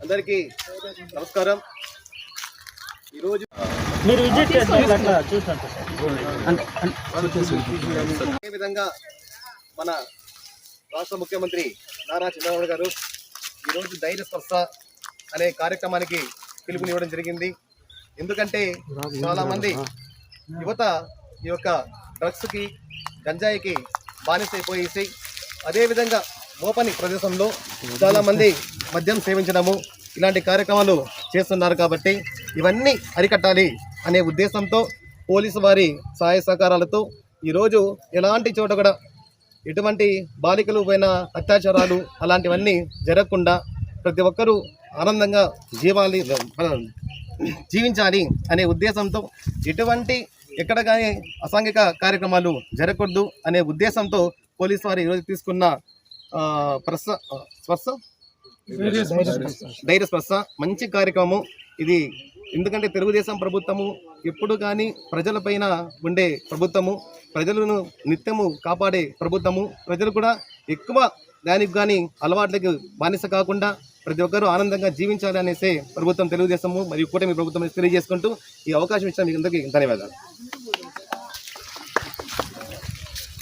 అందరికీ నమస్కారం. ఈరోజు మీరు విజిట్ చేస్తే విధంగా మన రాష్ట్ర ముఖ్యమంత్రి నారా చంద్రబాబు గారు ఈరోజు ధైర్య స్పర్శ అనే కార్యక్రమానికి పిలుపునివ్వడం జరిగింది. ఎందుకంటే చాలామంది యువత ఈ యొక్క డ్రగ్స్కి గంజాయికి బానిసైపోయేసి అదేవిధంగా మోపని ప్రదేశంలో చాలామంది మద్యం సేవించడము ఇలాంటి కార్యక్రమాలు చేస్తున్నారు కాబట్టి ఇవన్నీ అరికట్టాలి అనే ఉద్దేశంతో పోలీసు వారి సహాయ సహకారాలతో ఈరోజు ఎలాంటి చోట కూడా ఎటువంటి బాలికలు పైన అత్యాచారాలు అలాంటివన్నీ జరగకుండా ప్రతి ఒక్కరూ ఆనందంగా జీవాలి జీవించాలి అనే ఉద్దేశంతో ఎటువంటి ఎక్కడ కానీ అసాంఘిక కార్యక్రమాలు జరగకూడదు అనే ఉద్దేశంతో పోలీసు వారు ఈరోజు తీసుకున్న ప్రస స్పర్శ? ధైర్య స్పర్శ మంచి కార్యక్రమం ఇది. ఎందుకంటే తెలుగుదేశం ప్రభుత్వము ఎప్పుడు కానీ ప్రజలపైన ఉండే ప్రభుత్వము ప్రజలను నిత్యము కాపాడే ప్రభుత్వము ప్రజలు కూడా ఎక్కువ దానికి కానీ అలవాట్లకు బానిస కాకుండా ప్రతి ఒక్కరూ ఆనందంగా జీవించాలి అనేసి ప్రభుత్వం తెలుగుదేశము మరియు కూటమి ప్రభుత్వం తెలియజేసుకుంటూ ఈ అవకాశం ఇచ్చిన మీకు అందరికీ ధన్యవాదాలు.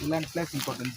ఇలాంటి ప్లేస్ ఇంపార్టెంట్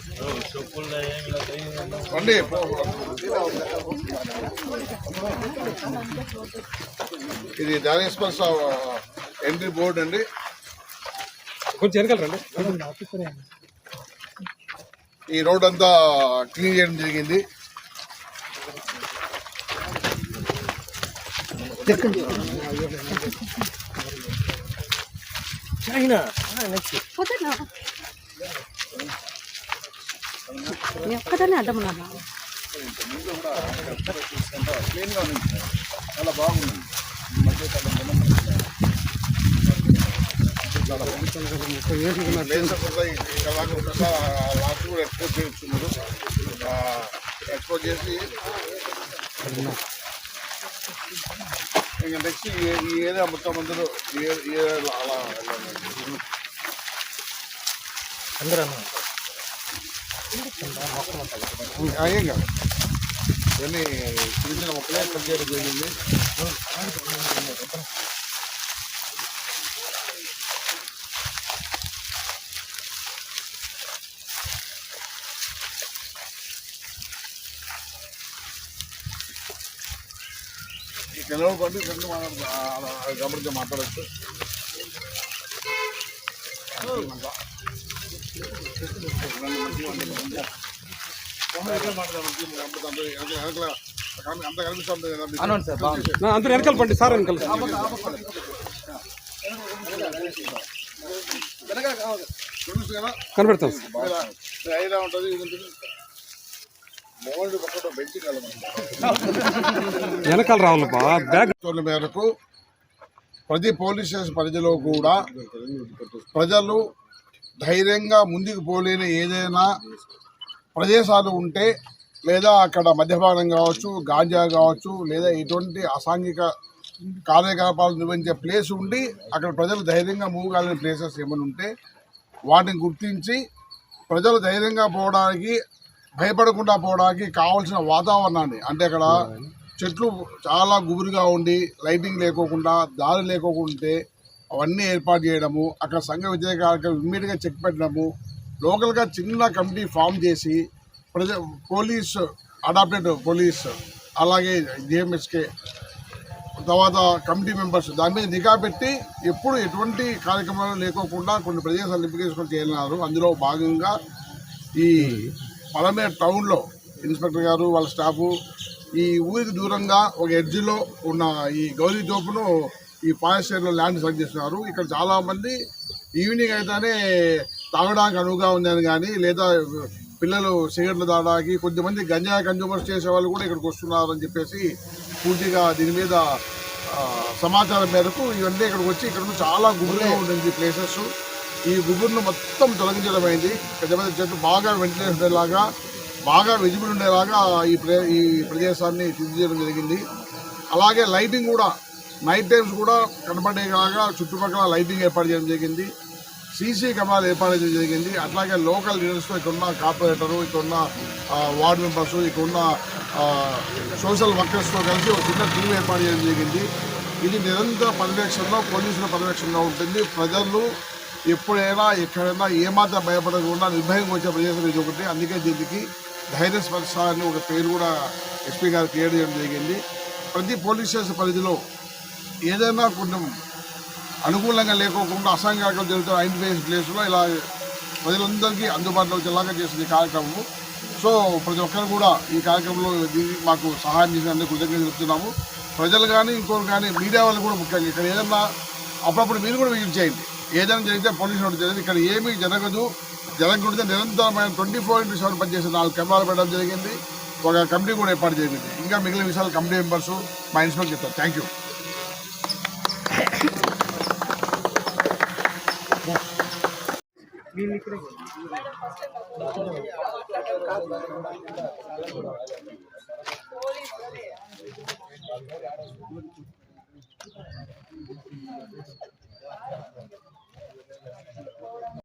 రండి ఇది డానేశ్వర్ ఎంట్రీ బోర్డ్ అండి. కొంచెం వెనకాల రండి. ఈ రోడ్ అంతా క్లీన్ చేయడం జరిగింది. నీ ఒక్కదాన్ని అడ్డం ఉన్నాను చాలా బాగుంది లాస్ట్ కూడా ఎక్స్పోజ్ చేస్తున్నారు ఎక్స్పోజ్ చేసి ఇంకా నెక్స్ట్ ఈ ఏరియా మొత్తం అందరూ అలా అందరూ ఏం కాదు ఇవన్నీ చిన్న చిన్న మొక్కలే కట్ చేయడం జరిగింది ఈ ಕೆಲವು ಬಂದು ಫ್ರೆಂಡ್ ಗಮನಿಸಿ ಮಾತಾಡೋದು అంత వెనకాల పండి సార్ వెనకాల. కనబెడతాం. వెనకాల రావాలి బా బ్యాగ్ మేరకు ప్రతి పోలీస్ స్టేషన్ పరిధిలో కూడా ప్రజలు ధైర్యంగా ముందుకు పోలేని ఏదైనా ప్రదేశాలు ఉంటే లేదా అక్కడ మద్యపానం కావచ్చు గాంజా కావచ్చు లేదా ఎటువంటి అసాంఘిక కార్యకలాపాలు నిర్వహించే ప్లేస్ ఉండి అక్కడ ప్రజలు ధైర్యంగా మూవ్ కాలేని ప్లేసెస్ ఏమైనా ఉంటే వాటిని గుర్తించి ప్రజలు ధైర్యంగా పోవడానికి భయపడకుండా పోవడానికి కావాల్సిన వాతావరణాన్ని అంటే అక్కడ చెట్లు చాలా గుబురుగా ఉండి లైటింగ్ లేకోకుండా దారి లేకోకుండా ఉంటే అవన్నీ ఏర్పాటు చేయడము అక్కడ సంఘ విద్య కార్యక్రమం ఇమ్మీడియట్గా చెక్ పెట్టడము లోకల్గా చిన్న కమిటీ ఫామ్ చేసి ప్రజ పోలీస్ అడాప్టెడ్ పోలీస్ అలాగే జిఎంఎస్కే తర్వాత కమిటీ మెంబర్స్ దాని మీద నిఘా పెట్టి ఎప్పుడు ఎటువంటి కార్యక్రమాలు లేకోకుండా కొన్ని ప్రదేశాలు ఎంపికేసుకొని చేయాలన్నారు అందులో భాగంగా ఈ పలమేర్ టౌన్లో ఇన్స్పెక్టర్ గారు వాళ్ళ స్టాఫ్ ఈ ఊరికి దూరంగా ఒక ఎడ్జిలో ఉన్న ఈ గౌరీ తోపును ఈ ఫారెస్ట్ ల్యాండ్ సెలెక్ట్ చేస్తున్నారు. ఇక్కడ చాలామంది ఈవినింగ్ అయితేనే తాగడానికి అనువుగా ఉందని కానీ లేదా పిల్లలు సిగరెట్లు తాగడానికి కొద్దిమంది గంజా కన్జ్యూమర్స్ చేసే వాళ్ళు కూడా ఇక్కడికి వస్తున్నారు అని చెప్పేసి పూర్తిగా దీని మీద సమాచారం మేరకు ఇవన్నీ ఇక్కడికి వచ్చి ఇక్కడ చాలా గుబురుగా ఉంటుంది ప్లేసెస్. ఈ గుబురును మొత్తం తొలగించడం అయింది. పెద్ద పెద్ద చెట్లు బాగా వెంటిలేషన్ ఉండేలాగా బాగా విజిబుల్ ఉండేలాగా ఈ ప్రే ఈ ప్రదేశాన్ని తీర్చిదిద్దడం జరిగింది. అలాగే లైటింగ్ కూడా నైట్ టైమ్స్ కూడా కనపడేలాగా చుట్టుపక్కల లైటింగ్ ఏర్పాటు చేయడం జరిగింది. సీసీ కెమెరాలు ఏర్పాటు చేయడం జరిగింది. అట్లాగే లోకల్ లీడర్స్తో ఇక్కడున్న కార్పొరేటరు ఇక్కడున్న వార్డ్ వార్డు మెంబర్స్ ఇక్కడున్న సోషల్ వర్కర్స్తో కలిసి ఒక చిన్న టీం ఏర్పాటు చేయడం జరిగింది. ఇది నిరంతర పర్యవేక్షణలో పోలీసుల పర్యవేక్షణలో ఉంటుంది. ప్రజలు ఎప్పుడైనా ఎక్కడైనా ఏమాత్రం భయపడకుండా నిర్భయంగా వచ్చే ప్రదేశం ఇది ఒకటి. అందుకే దీనికి ధైర్య స్పర్శ అని ఒక పేరు కూడా ఎస్పీ గారు క్రియేట్ చేయడం జరిగింది. ప్రతి పోలీస్ స్టేషన్ పరిధిలో ఏదైనా కొంచెం అనుకూలంగా లేకోకుండా అసంఘాతం జరుగుతున్న ఐడెంటిఫై ప్లేస్లో ఇలా ప్రజలందరికీ అందుబాటులో వచ్చేలాగా చేసిన ఈ కార్యక్రమము. సో ప్రతి ఒక్కరు కూడా ఈ కార్యక్రమంలో మాకు సహాయం చేసినందుకు కృతజ్ఞత చెప్తున్నాము. ప్రజలు కానీ ఇంకోరు కానీ మీడియా వాళ్ళు కూడా ముఖ్యంగా ఇక్కడ ఏదన్నా అప్పుడప్పుడు మీరు కూడా విజిట్ చేయండి. ఏదైనా జరిగితే పొల్యూషన్ జరిగింది. ఇక్కడ ఏమీ జరగదు. జరగకూడదు నిరంతరమైన ట్వంటీ ఫోర్ ఇంటూ సెవెన్ పనిచేసే నాలుగు కెమెరాలు పెట్టడం జరిగింది. ఒక కమిటీ కూడా ఏర్పాటు జరిగింది. ఇంకా మిగిలిన విషయాలు కమిటీ మెంబర్స్ మా ఇన్స్పెక్టర్ చెప్తారు. Thank you. भी लिख रहे हैं